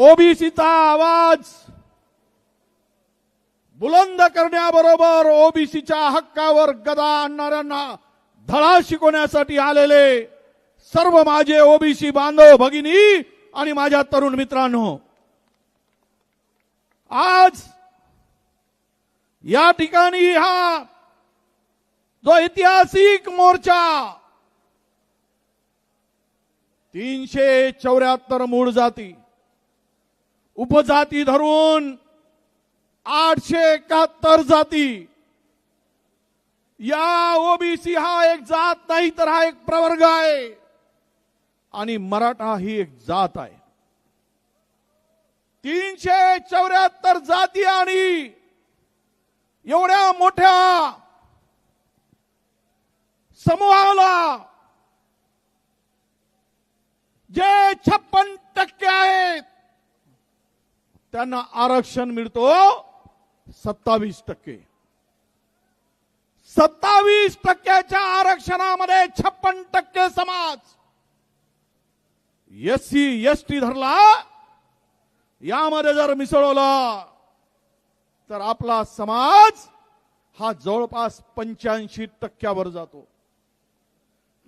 ओबीसीचा आवाज. बुलंद करण्याबरोबर ओबीसीच्या हक्कावर गदा आणणाऱ्यांना धडा शिकवण्यासाठी आलेले सर्व माझे ओबीसी बांधव भगिनी आणि माझ्या तरुण मित्रांनो आज या ठिकाणी हा जो ऐतिहासिक मोर्चा तीनशे चौऱ्याहत्तर मूळ जाती उपजाती धरून आठशे एकाहत्तर जाती. या ओबीसी हा एक जात नाही तर हा एक प्रवर्ग आहे. आणि मराठा ही एक जात आहे. तीनशे चौऱ्याहत्तर जाती आणि एवढ्या मोठ्या समूहाला जे छप्पन टक्के आहेत त्यांना आरक्षण मिळतो सत्तावीस टक्के. सत्तावीस टक्क्याच्या आरक्षणामध्ये छप्पन टक्के समाज. एस सी एस टी धरला यामध्ये जर मिसळवलं तर आपला समाज हा जवळपास पंच्याऐंशी टक्क्यावर जातो.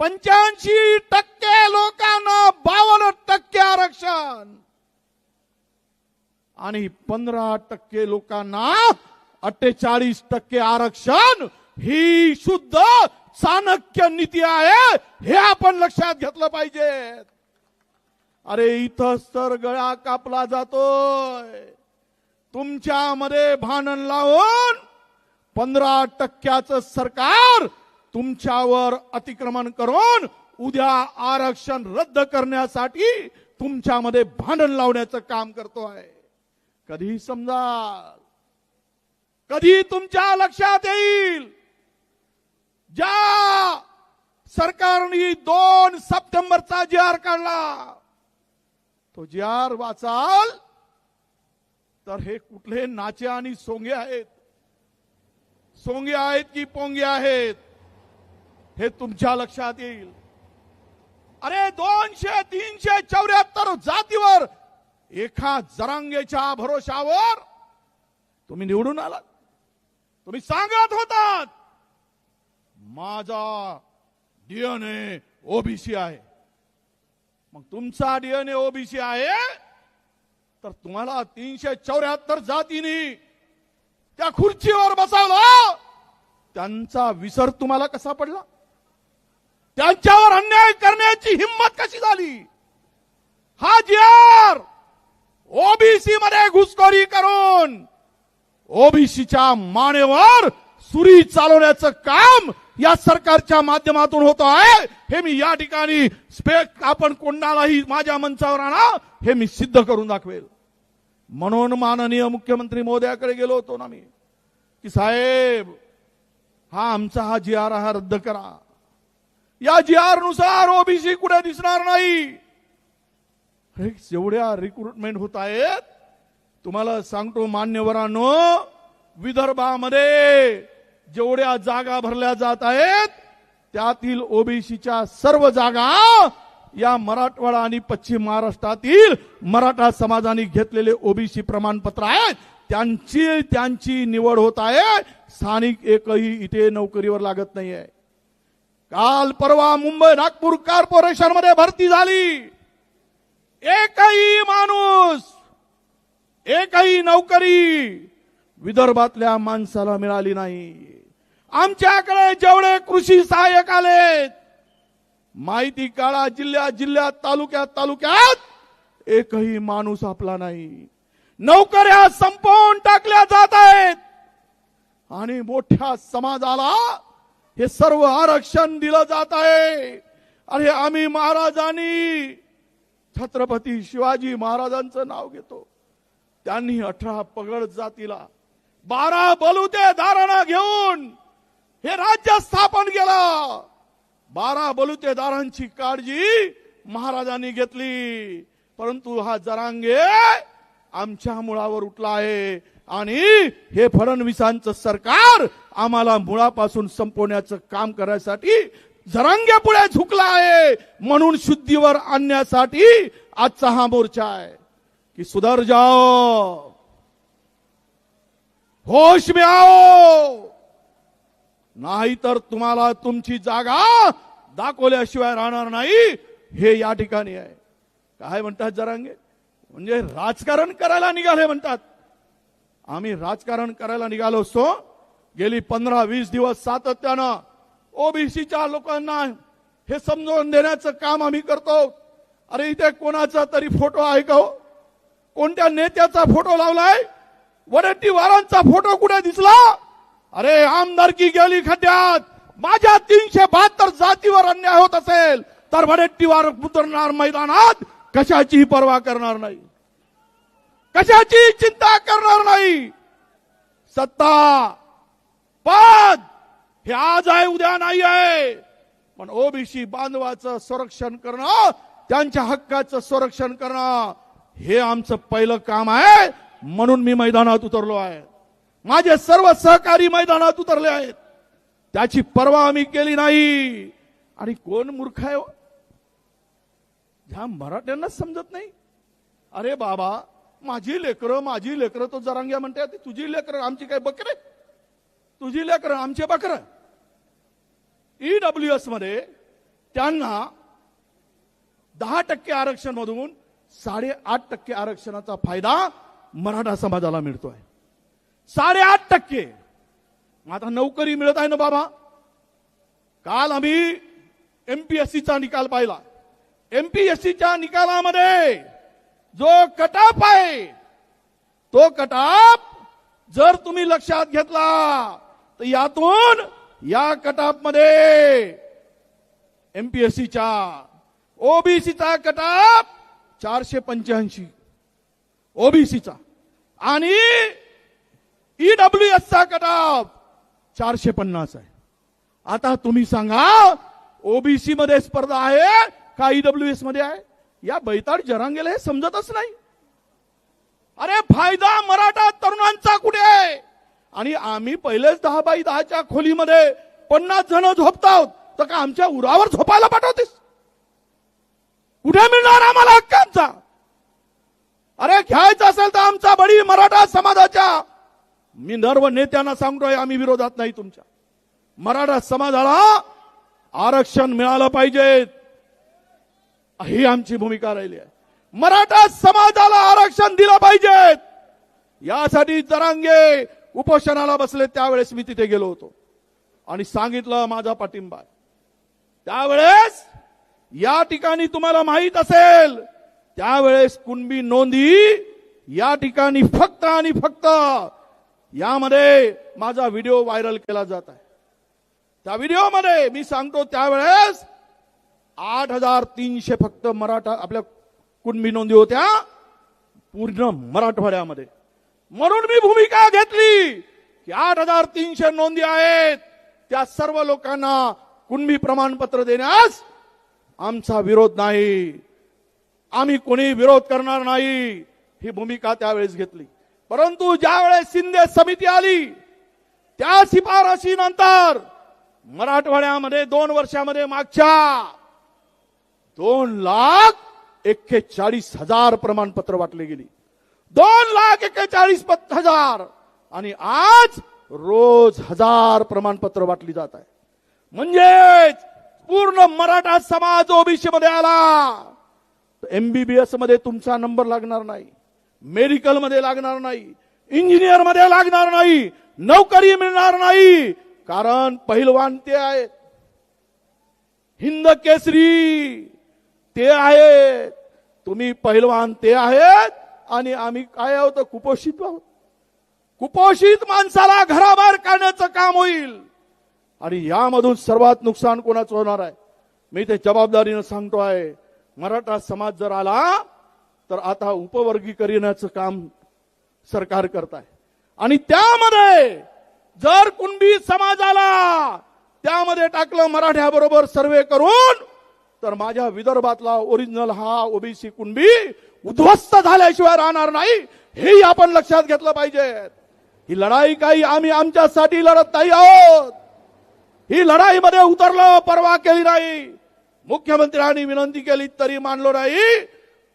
पंच्याऐंशी टक्के लोकांना बावन्न टक्के आरक्षण. आणि पंधरा टक्के लोकांना अठ्ठेचाळीस टक्के आरक्षण ही शुद्ध चाणक्य नीती आहे हे आपण लक्षात घेतलं पाहिजे. अरे इथं तर गळा कापला जातोय. तुमच्यामध्ये भांडण लावून पंधरा टक्क्याचं सरकार तुमच्यावर अतिक्रमण करून उद्या आरक्षण रद्द करण्यासाठी तुमच्यामध्ये भांडण लावण्याचं काम करतो आहे कधी समजा कधी तुमच्या लक्षात येईल ज्या सरकारने दोन सप्टेंबरचा जी आर काढला तो जी आर वाचाल तर हे कुठले नाचे आणि सोंगे आहेत? सोंगे आहेत की पोंगे आहेत? हे तुमच्या लक्षात येईल. अरे दोनशे तीनशे चौऱ्याहत्तर जातीवर एका जरांगेच्या भरोशावर तुम्ही निवडून आलात. तुम्ही सांगत होतात माझा डीएनए ओबीसी आहे. मग तुमचा डीएनए ओबीसी आहे तर तुम्हाला तीनशे चौऱ्याहत्तर जातीने त्या खुर्चीवर बसवलं. त्यांचा विसर तुम्हाला कसा पडला? त्यांच्यावर अन्याय करण्याची हिंमत कशी झाली? हा जी आर ओबीसी मध्ये घुसखोरी करून ओबीसीच्या मानेवर सुरी चालवण्याचं काम या सरकारच्या माध्यमातून होत आहे. हे मी या ठिकाणी स्पेक आपण कोणालाही माझ्या मंचावर आणा हे मी सिद्ध करून दाखवेल. म्हणून माननीय मुख्यमंत्री मोदयाकडे गेलो होतो ना मी की साहेब हा आमचा हा जी आर हा रद्द करा. या जी आरनुसार ओबीसी कुठे दिसणार नाही? जेवढ्या रिक्रुटमेंट होत आहेत तुम्हाला सांगतो मान्यवरांनो विदर्भामध्ये जेवढ्या जागा भरल्या जात आहेत त्यातील ओबीसीच्या सर्व जागा या मराठवाडा आणि पश्चिम महाराष्ट्रातील मराठा समाजाने घेतलेले ओबीसी प्रमाणपत्र आहेत. त्यांची त्यांची निवड होत आहे. स्थानिक एकही इथे नोकरीवर लागत नाही आहे काल परवा मुंबई नागपूर कॉर्पोरेशनमध्ये भरती झाली. एकही माणूस एकही नोकरी विदर्भातल्या माणसाला मिळाली नाही. आमच्याकडे जेवढे कृषी सहाय्यक आलेत माहिती काळा जिल्ह्यात जिल्ह्यात तालुक्यात तालुक्यात एकही माणूस आपला नाही. नोकऱ्या संपवून टाकल्या जात आहेत. आणि मोठ्या समाजाला हे सर्व आरक्षण दिलं जात आहे. अरे आम्ही महाराजांनी छत्रपती शिवाजी महाराजांचं नाव घेतो. त्यांनी अठरा पगड जातीला बारा बलुते धारणा घेऊन हे राज्य स्थापन केलं. बारा बलुतेदारांची काळजी महाराजांनी घेतली. परंतु हा जरांगे आमच्या मुळावर उठला आहे आणि हे फडणवीसांचं सरकार आम्हाला मुळापासून संपवण्याचं काम करायसाठी जरांग्यापुढे पुढे झुकला आहे. म्हणून शुद्धीवर आणण्यासाठी आजचा हा मोर्चा आहे. की सुधर जाओ. होश में आओ तुम्हाला तुमची जागा दाखवल्याशिवाय राहणार नाही. हे या ठिकाणी आहे. काय म्हणतात जरांगे? म्हणजे राजकारण करायला निघाले म्हणतात. आम्ही राजकारण करायला निघालो असतो. गेली पंधरा वीस दिवस सातत्यानं ओबीसीच्या लोकांना हे समजून देण्याचं काम आम्ही करतो. अरे इथे कोणाचा तरी फोटो आहे का हो? कोणत्या नेत्याचा फोटो लावलाय? वडट्टीवारांचा फोटो कुठे दिसला? अरे आमदारकी गेली खड्ड्यात. माझ्या तीनशे बहात्तर जातीवर अन्याय होत असेल तर वडट्टीवार उतरणार मैदानात. कशाचीही पर्वा करणार नाही? कशाची चिंता करणार नाही? सत्ता पा हे आज आहे उद्या नाही आहे. पण ओबीसी बांधवाचं संरक्षण करणं त्यांच्या हक्काचं संरक्षण करणं हे आमचं पहिलं काम आहे. म्हणून मी मैदानात उतरलो आहे. माझे सर्व सहकारी मैदानात उतरले आहेत. त्याची पर्वा आम्ही केली नाही. आणि कोण मूर्ख आहे हो? ह्या मराठ्यांनाच समजत नाही. अरे बाबा माझी लेकरं माझी लेकरं तो जरांग्या म्हणते तुझी लेकरं आमची काय बकरे? तुझी लेकरं आमचे बकर. ईडब्ल्यू एसमध्ये त्यांना दहा टक्के आरक्षण मधून साडेआठ टक्के आरक्षणाचा फायदा मराठा समाजाला मिळतोय. साडेआठ टक्के. मग आता नोकरी मिळत आहे ना बाबा? काल आम्ही एमपीएससीचा निकाल पाहिला. एमपीएससीच्या निकालामध्ये जो कटाप आहे तो कटाप जर तुम्ही लक्षात घेतला तर यातून या कटापमध्ये एमपीएससीच्या ओबीसीचा कटाप चारशे पंच्याऐंशी. ओबीसीचा आणि ईडब्ल्यू एसचा कटाप चारशे पन्नास आहे. आता तुम्ही सांगा ओबीसी मध्ये स्पर्धा आहे का ईडब्ल्यू एसमध्ये आहे? या बैताड जरांगेला हे समजतच नाही. अरे फायदा मराठा तरुणांचा कुठे आहे? आणि आम्ही पहिलेच दहा बाय दहाच्या खोलीमध्ये पन्नास जण झोपतात तर का आमच्या उरावर झोपायला पाठवतेस? कुठे मिळणार आम्हाला हक्कांचा? अरे घ्यायचं असेल तर आमचा बडी मराठा समाजाच्या. मी नर्व नेत्यांना सांगतोय आम्ही विरोधात नाही तुमच्या. मराठा समाजाला आरक्षण मिळालं पाहिजे. ही आमची भूमिका राहिली आहे. मराठा समाजाला आरक्षण दिलं पाहिजे. यासाठी जरांगे उपोषणाला बसले त्यावेळेस मी तिथे गेलो होतो. आणि सांगितलं माझा पाठिंबा त्यावेळेस या ठिकाणी तुम्हाला माहीत असेल त्यावेळेस कुणबी नोंदी या ठिकाणी फक्त आणि फक्त यामध्ये माझा व्हिडिओ व्हायरल केला जात आहे. त्या व्हिडिओमध्ये मी सांगतो त्यावेळेस आठ हजार तीनशे फक्त मराठा आपल्या कुणबी नोंदी होत्या पूर्ण मराठवाड्यामध्ये. म्हणून मी भूमिका घेतली की आठ हजार तीनशे नोंदी आहेत. त्या सर्व लोकांना कुणबी प्रमाणपत्र देण्यास आमचा विरोध नाही. आम्ही कोणी विरोध करणार नाही ही भूमिका त्यावेळेस घेतली. परंतु ज्यावेळेस शिंदे समिती आली त्या शिफारशीनंतर मराठवाड्यामध्ये दोन वर्षामध्ये मागच्या दोन लाख एक्केचाळीस हजार प्रमाणपत्र वाटले गेली. दोन लाख एक्केचाळीस हजार. आणि आज रोज हजार प्रमाणपत्र वाटली जात आहे. म्हणजेच पूर्ण मराठा समाज ओबीसी मध्ये आला एमबीबीएसमध्ये तुमचा नंबर लागणार नाही. मेडिकलमध्ये लागणार नाही. इंजिनियरमध्ये लागणार नाही. नोकरी मिळणार नाही. कारण पहिलवान ते आहेत. हिंद केसरी ते आहेत. तुम्ही पहिलवान ते आहेत. आणि आम्ही काय आहोत? कुपोषित आहोत. कुपोषित माणसाला घराबाहेर काढण्याचं काम होईल. आणि यामधून सर्वात नुकसान कोणाचं होणार आहे? मी ते जबाबदारीनं सांगतो आहे मराठा समाज जर आला तर आता उपवर्गीकरणाचं काम सरकार करत आहे आणि त्यामध्ये जर कुणबी समाजाला त्यामध्ये टाकलं मराठ्याबरोबर सर्वे करून तर माझ्या विदर्भातला ओरिजिनल हा ओबीसी कुणबी उद्ध्वस्त झाल्याशिवाय राहणार नाही. हेही आपण लक्षात घेतलं पाहिजे. ही लढाई काही आम्ही आमच्यासाठी लढत नाही आहोत. ही लढाईमध्ये उतरलो परवा केली नाही. मुख्यमंत्र्यांनी विनंती केली तरी मानलो नाही.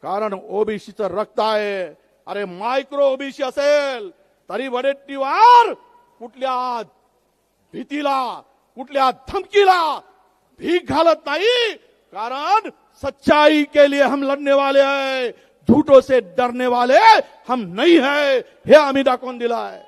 कारण ओबीसीचं रक्त आहे. अरे मायक्रो ओबीसी असेल तरी वडेट्टीवार कुठल्या भीतीला कुठल्या धमकीला भीक घालत नाही. कारण सच्चाई के लिए हम लड़ने वाले हैं। झूठों से डरने वाले हम नहीं है। हे अमिदा कौन दिला है?